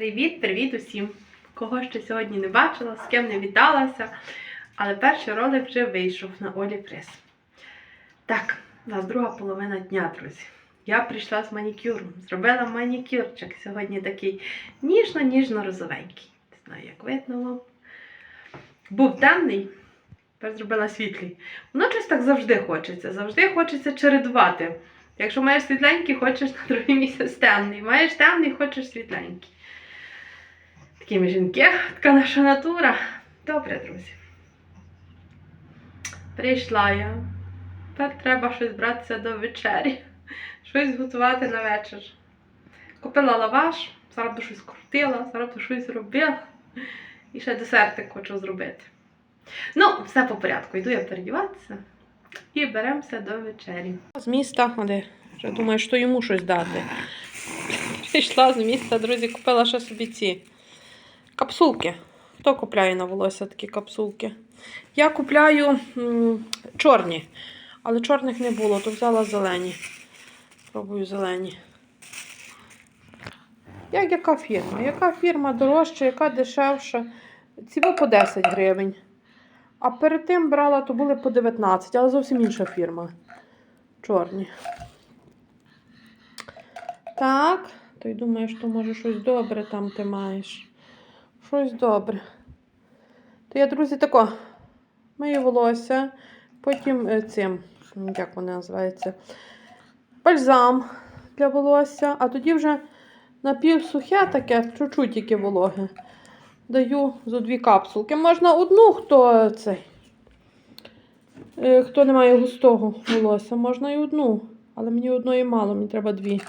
Привіт-привіт усім! Кого ще сьогодні не бачила, з ким не віталася, але перший ролик вже вийшов на Олі Прес. Так, у нас друга половина дня, друзі. Я прийшла з манікюром, зробила манікюрчик. Сьогодні такий ніжно-ніжно-розовенький. Не знаю, як видно вам. Був темний, тепер зробила світлий. Воно щось так завжди хочеться. Завжди хочеться чередувати. Якщо маєш світленький, хочеш на другий місяць темний. Маєш темний, хочеш світленький. Такі жінки, така наша натура. Добре, друзі. Прийшла я. Тепер треба щось братися до вечері. Щось готувати на вечір. Купила лаваш, зараз би щось крутила, зараз би щось робила. І ще десертик хочу зробити. Ну, все по порядку. Йду я передіватися і беремося до вечері. З міста, де? Вже думаю, що йому щось дати. Прийшла з міста, друзі, купила ще собі ці капсулки. Хто купляє на волосся такі капсулки? Я купляю м, чорні, але чорних не було, то взяла зелені. Пробую зелені. Як яка фірма? Яка фірма дорожча, яка дешевша? Ці по 10 гривень. А перед тим брала, то були по 19, але зовсім інша фірма. Чорні. Так, то й думаєш, що може щось добре там ти маєш. Щось добре. То я, друзі, тако мию волосся, потім е, цим, як вони називаються, бальзам для волосся, а тоді вже напівсухе таке, чуть-чуть тільки вологе. Даю зо дві капсулки. Можна одну, хто цей. е, Хто не має густого волосся, можна і одну. Але мені одної мало, мені треба дві.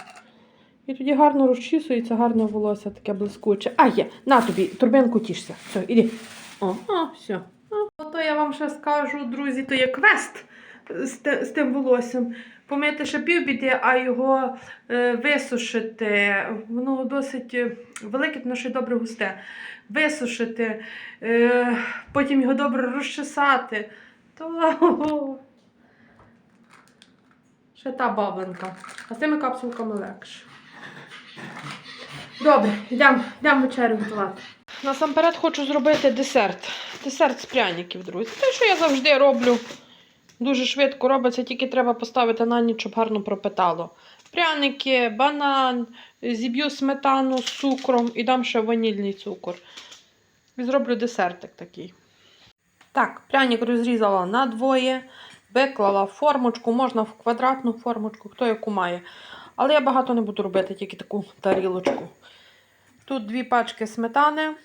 І тоді гарно розчісується, гарне волосся таке блискуче. А, є, на тобі, турбинку тішся. Все, іди. О, а, все. А, то я вам ще скажу, друзі, то є квест з, з тим волоссям. Помити ще півбіди, а його е, висушити. Воно досить е, велике, тому що й добре густе. Висушити, е, потім його добре розчесати. То ще та бавленка. А з тими капсулками легше. Добре, йдемо йдемо вечерю готувати. Насамперед хочу зробити десерт. Десерт з пряників, друзі. Те, що я завжди роблю. Дуже швидко робиться, тільки треба поставити на ніч, щоб гарно пропитало. Пряники, банан, зіб'ю сметану з цукром і дам ще ванільний цукор. І зроблю десертик такий. Так, пряник розрізала на двоє, виклала формочку, можна в квадратну формочку, хто яку має. Але я багато не буду робити, тільки таку тарілочку. Тут дві пачки сметани.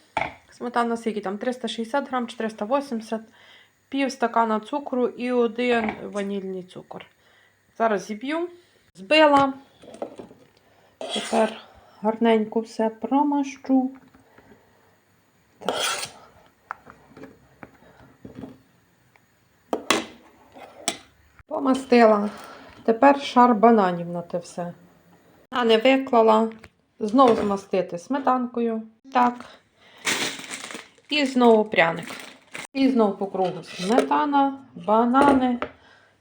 Сметана скільки там 360 грам, 480 пів стакана цукру і один ванільний цукор. Зараз зіб'ю, збила. Тепер гарненько все промащу. Так. Помастила. Тепер шар бананів на те все. А не виклала. Знову змастити сметанкою. Так. І знову пряник. І знову по кругу сметана, банани,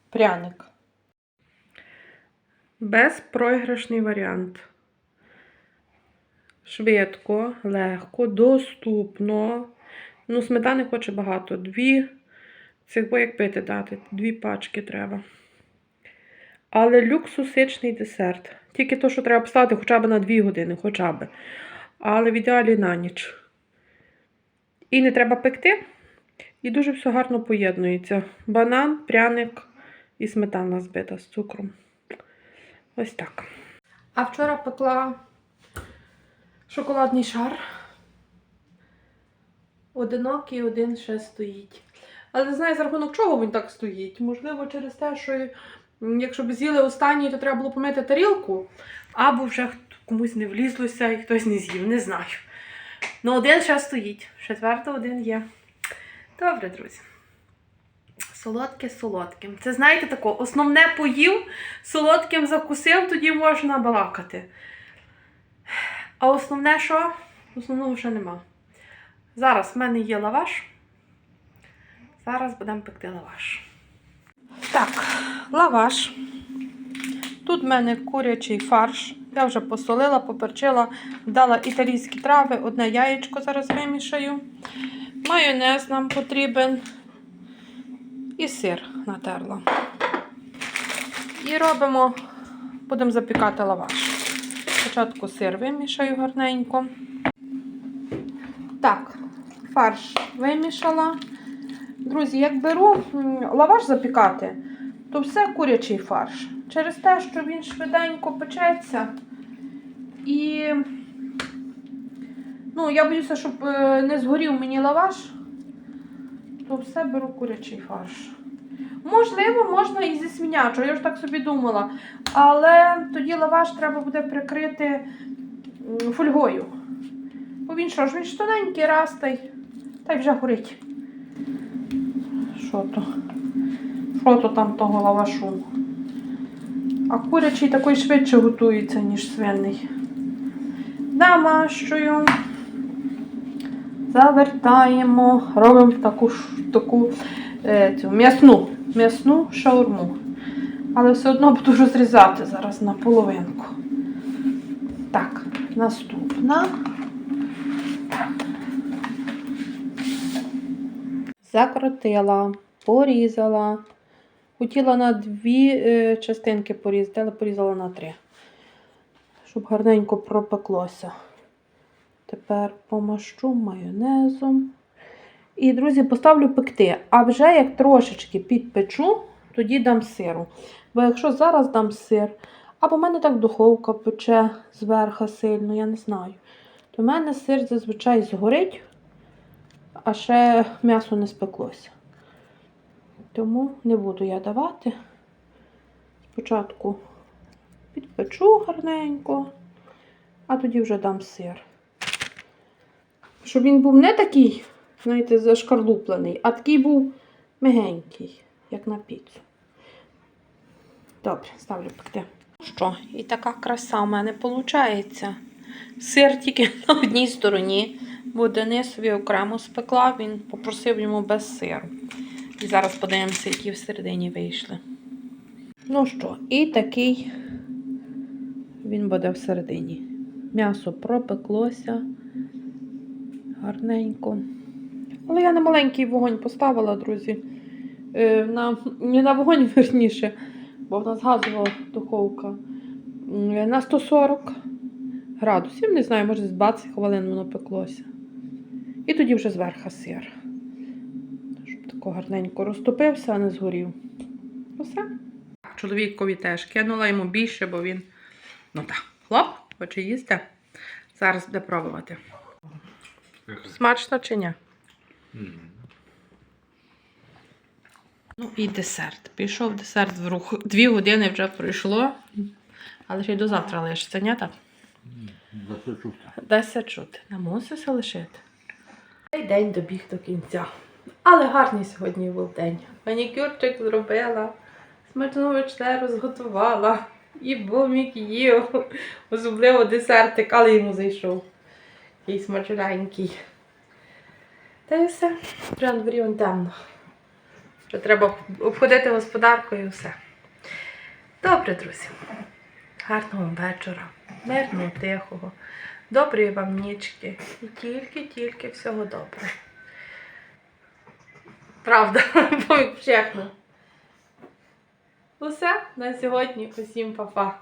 пряник. Безпроіграшний варіант. Швидко, легко, доступно. Ну, сметани хоче багато. Дві. Цих бо як пити дати, дві пачки треба. Але люксусичний десерт. Тільки то, що треба поставити хоча б на 2 години, хоча б. Але в ідеалі на ніч. І не треба пекти. І дуже все гарно поєднується. Банан, пряник і сметана збита з цукром. Ось так. А вчора пекла шоколадний шар. Одинокий один ще стоїть. Але не знаю, за рахунок чого він так стоїть. Можливо, через те, що якщо б з'їли останній, то треба було помити тарілку, або вже комусь не влізлося і хтось не з'їв, не знаю. Ну, один ще стоїть, четверто один є. Добре, друзі. Солодке солодким. Це, знаєте, тако, основне поїв, солодким закусив, тоді можна балакати. А основне що? Основного ще нема. Зараз в мене є лаваш. Зараз будемо пекти лаваш. Так, лаваш. Тут в мене курячий фарш. Я вже посолила, поперчила, дала італійські трави, одне яєчко зараз вимішаю. Майонез нам потрібен. І сир натерла. І робимо, будемо запікати лаваш. Спочатку сир вимішаю гарненько. Так, фарш вимішала. Друзі, як беру лаваш запікати, то все курячий фарш. Через те, що він швиденько печеться. І ну, я боюся, щоб е, не згорів мені лаваш, то все беру курячий фарш. Можливо, можна і зі свинячого, я ж так собі думала. Але тоді лаваш треба буде прикрити фольгою. Бо він що ж, він ж тоненький раз та та й вже горить. Що то? Що то там того лавашу? А курячий такий швидше готується, ніж свиний. Намащую. Завертаємо, робимо таку, таку е, цю, м'ясну, м'ясну шаурму. Але все одно буду розрізати зараз на половинку. Так, наступна. Закрутила, порізала. Хотіла на дві е, частинки порізати, але порізала на три. Щоб гарненько пропеклося. Тепер помащу майонезом. І, друзі, поставлю пекти. А вже як трошечки підпечу, тоді дам сиру. Бо якщо зараз дам сир, або в мене так духовка пече зверху сильно, я не знаю. То в мене сир зазвичай згорить, а ще м'ясо не спеклося. Тому не буду я давати. Спочатку підпечу гарненько, а тоді вже дам сир. Щоб він був не такий, знаєте, зашкарлуплений, а такий був мягенький, як на піцу. Добре, ставлю пекти. Що, і така краса в мене виходить. Сир тільки на одній стороні, бо Денис собі окремо спекла, він попросив йому без сиру. І зараз подивимося, які всередині вийшли. Ну що, і такий він буде всередині. М'ясо пропеклося гарненько. Але я на маленький вогонь поставила, друзі. Е, на, не на вогонь верніше, бо в нас газова духовка. М, На 140 градусів, не знаю, може з 20 хвилин воно пеклося. І тоді вже зверху сир. Тако гарненько розтопився, а не згорів. Все. Чоловікові теж кинула йому більше, бо він. Ну так, хлоп, хоче їсти. Зараз буде пробувати. Смачно чи ні? Ну і десерт. Пішов десерт в рух. Дві години вже пройшло, але ще й до завтра лишиться, ні так? Дася чути. Не муситься лишити. Цей день добіг до кінця. Але гарний сьогодні був день. Манікюрчик зробила, смачну вечерю зготувала. І бомік їв. Особливо десертик, але йому зайшов. Який смачненький. Та й все. Вже на дворі вон темно. Вже треба обходити господарку і все. Добре, друзі. Гарного вечора, мирного, тихого, доброї вам нічки і тільки-тільки всього доброго. Правда, повік чесно. Усе на сьогодні. Усім па-па.